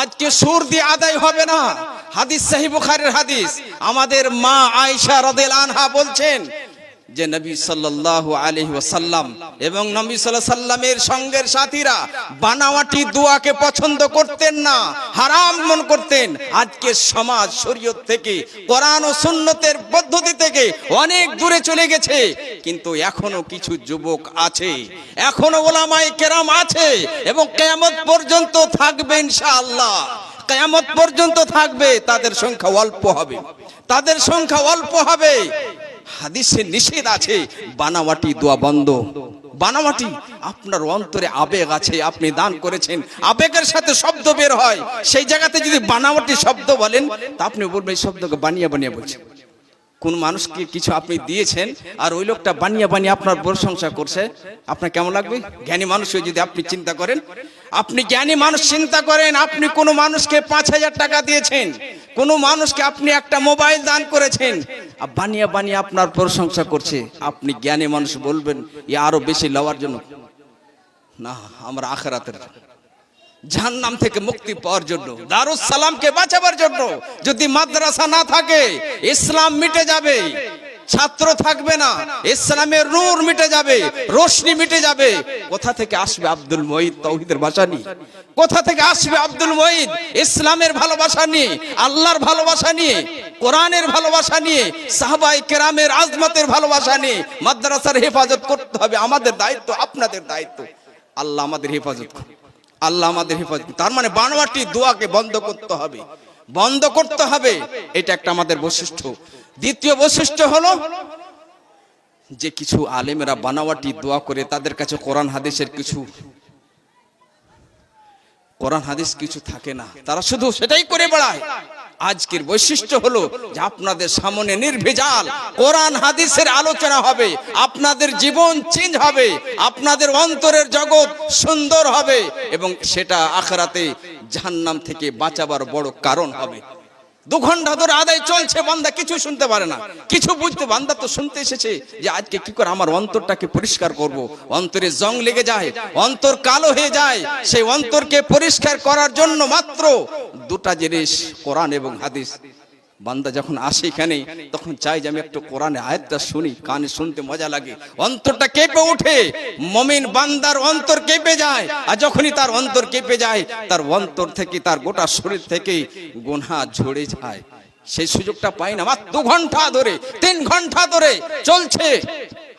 আজকে সুর দিয়ে আদায় হবে না। হাদিস সাহি বুখারের হাদিস। আমাদের মা আয়েশা রদেল আনহা বলছেন যে নবী সাল্লাল্লাহু আলাইহি ওয়াসাল্লাম এবং নবী আলাইহি সাল্লামের সঙ্গের সাথীরা বানাওয়াটি দোয়াকে পছন্দ করতেন না, হারাম মন করতেন। আজকে সমাজ শরীয়ত থেকে, কোরআন ও সুন্নতের পদ্ধতি থেকে অনেক দূরে চলে গেছে। কিন্তু এখনও কিছু যুবক আছে। এখনও ওলামায়ে কেরাম আছে এবং কিয়ামত পর্যন্ত থাকবে ইনশাআল্লাহ। কিয়ামত পর্যন্ত থাকবে, তাদের সংখ্যা অল্প হবে। তাদের সংখ্যা অল্প হবে। হাদিসে নিষেধ আছে বানাওয়াটি দোয়া বন্ধ। বানাওয়াটি আপনার অন্তরে আবেগ আছে, আপনি দান করেছেন, আবেগের সাথে শব্দ বের হয়। সেই জায়গাতে যদি বানাওয়াটি শব্দ বলেন, তা আপনি বলবেন, এই শব্দকে বানিয়ে বানিয়ে বলছেন। কোন মানুষকে কিছু আপনি দিয়েছেন আর ওই লোকটা বানিয়ে বানিয়ে আপনার প্রশংসা করছে। আপনার কেমন লাগবে? জ্ঞানী মানুষ যদি আপনি চিন্তা করেন। আপনি জ্ঞানী মানুষ চিন্তা করেন, আপনি কোনো মানুষকে পাঁচ হাজার টাকা দিয়েছেন। কোনো মানুষকে আপনি একটা মোবাইল দান করেছেন। আর বানিয়ে বানিয়ে আপনার প্রশংসা করছে। আপনি জ্ঞানী মানুষ বলবেন, এ আরও বেশি লওয়ার জন্য। না, আমরা আখেরাতের। জাহান্নাম থেকে মুক্তি পাওয়ার জন্য দারুস সালামকে বাঁচাবার জন্য যদি মাদ্রাসা না থাকে, ইসলাম মিটে যাবে, ছাত্র থাকবে না, ইসলামের নূর মিটে যাবে, রোশনি মিটে যাবে, কোথা থেকে আসবে আব্দুল মঈদ তৌহিদের ভাষা নিয়ে? কোথা থেকে আসবে আব্দুল মঈদ ইসলামের ভালোবাসা নিয়ে, আল্লাহর ভালোবাসা নিয়ে, কোরআনের ভালোবাসা নিয়ে সাহাবাই কেরামের আজমতের ভালোবাসা নিয়ে মাদ্রাসার হেফাজত করতে হবে, আমাদের দায়িত্ব আপনাদের দায়িত্ব। আল্লাহ আমাদের হেফাজত করুন। আল্লাহ আমাদের হেফাজত তার মানে বানোয়াটি দোয়াকে বন্ধ করতে হবে। বন্ধ করতে হবে, এটা একটা আমাদের বৈশিষ্ট্য। দ্বিতীয় বৈশিষ্ট্য হলো যে কিছু আলেমেরা বানাওয়াটি দোয়া করে, তাদের কাছে কোরআন, হাদিসের কিছু, কোরআন, হাদিস কিছু থাকে না। তারা শুধু সেটাই করে বেড়ায়। আজকের বৈশিষ্ট্য হলো যে আপনাদের সামনে নির্ভেজাল, কোরআন, হাদিসের আলোচনা হবে, আপনাদের জীবন চেঞ্জ হবে, আপনাদের অন্তরের জগৎ সুন্দর হবে এবং সেটা আখরাতে জাহান্নাম থেকে বাঁচাবার বড় কারণ হবে। দু ঘণ্টা ধরে আদায় চলছে, বান্দা কিছু শুনতে পারে না। কিছু বুঝতে, বান্দা তো শুনতে এসেছে যে আজকে কি করে আমার অন্তরটাকে পরিষ্কার করব। অন্তরে জং লেগে যায়, অন্তর কালো হয়ে যায়, সেই অন্তরকে পরিষ্কার করার জন্য মাত্র দুটা জিনিস, কোরআন এবং হাদিস। বান্দা যখন আসে এখানে, তখন চাই যে আমি একটু কোরআনে আয়াতটা শুনি, কানে শুনতে মজা লাগে। অন্তরটা কেঁপে ওঠে। মমিন বান্দার অন্তর কেঁপে যায়। আর যখনই তার অন্তর কেঁপে যায়, তার অন্তর থেকে, তার গোটা শরীর থেকে গোনা ঝরে যায়। সেই সুযোগটা পাই না মাত্র দু ঘণ্টা ধরে, তিন ঘণ্টা ধরে চলছে।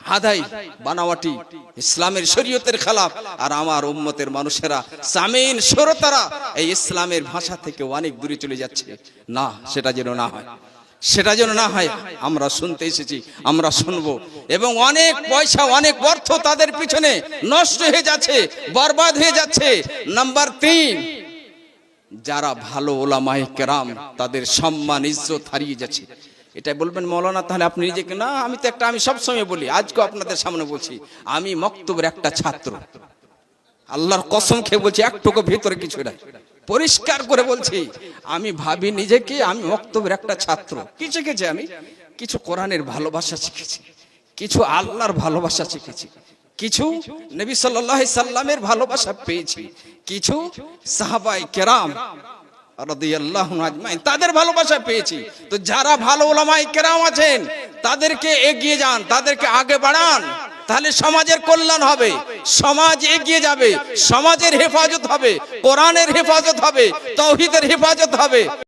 আদাই বানাওয়াটি ইসলামের শরীয়তের খেলাফ। আর আমার উম্মতের মানুষেরা, সামিন শ্রোতারা এই ইসলামের ভাষা থেকে অনেক দূরে চলে যাচ্ছে। না, সেটা যেন না হয়। সেটা যেন না হয়, আমরা শুনতে এসেছি, আমরা শুনব। এবং অনেক পয়সা, অনেক অর্থ তাদের পিছনে নষ্ট হয়ে যাচ্ছে, বরবাদ হয়ে যাচ্ছে। নাম্বার তিন, যারা ভালো ওলামায়ে কেরাম, তাদের সম্মান, ইজ্জত হারিয়ে যাচ্ছে। এটাই বলবেন, মৌলানা, তাহলে আপনি নিজেকে না, আমি তো একটা, আমি সবসময় বলি, আজকে আপনাদের সামনে বলছি, আমি মক্তবের একটা ছাত্র। আল্লাহর কসম খেয়ে বলছি, একটুকু ভিতরে কিছু নাই। পরিষ্কার করে বলছি, আমি ভাবি নিজেকে, আমি মক্তবের একটা ছাত্র। কি শিখেছি আমি? কিছু কোরআনের ভালোবাসা শিখেছি, কিছু আল্লাহর ভালোবাসা শিখেছি, কিছু নবী আলাইহি সাল্লামের ভালোবাসা পেয়েছি, কিছু সাহাবাই কেরাম তাদের ভালোবাসা পেয়েছি। তো যারা ভালো ওলামাই কেরাম আছেন, তাদেরকে এগিয়ে যান, তাদেরকে আগে বাড়ান, তাহলে সমাজের কল্যাণ হবে। সমাজ এগিয়ে যাবে, সমাজের হেফাজত হবে, কোরআনের হেফাজত হবে, তৌহিদের হেফাজত হবে।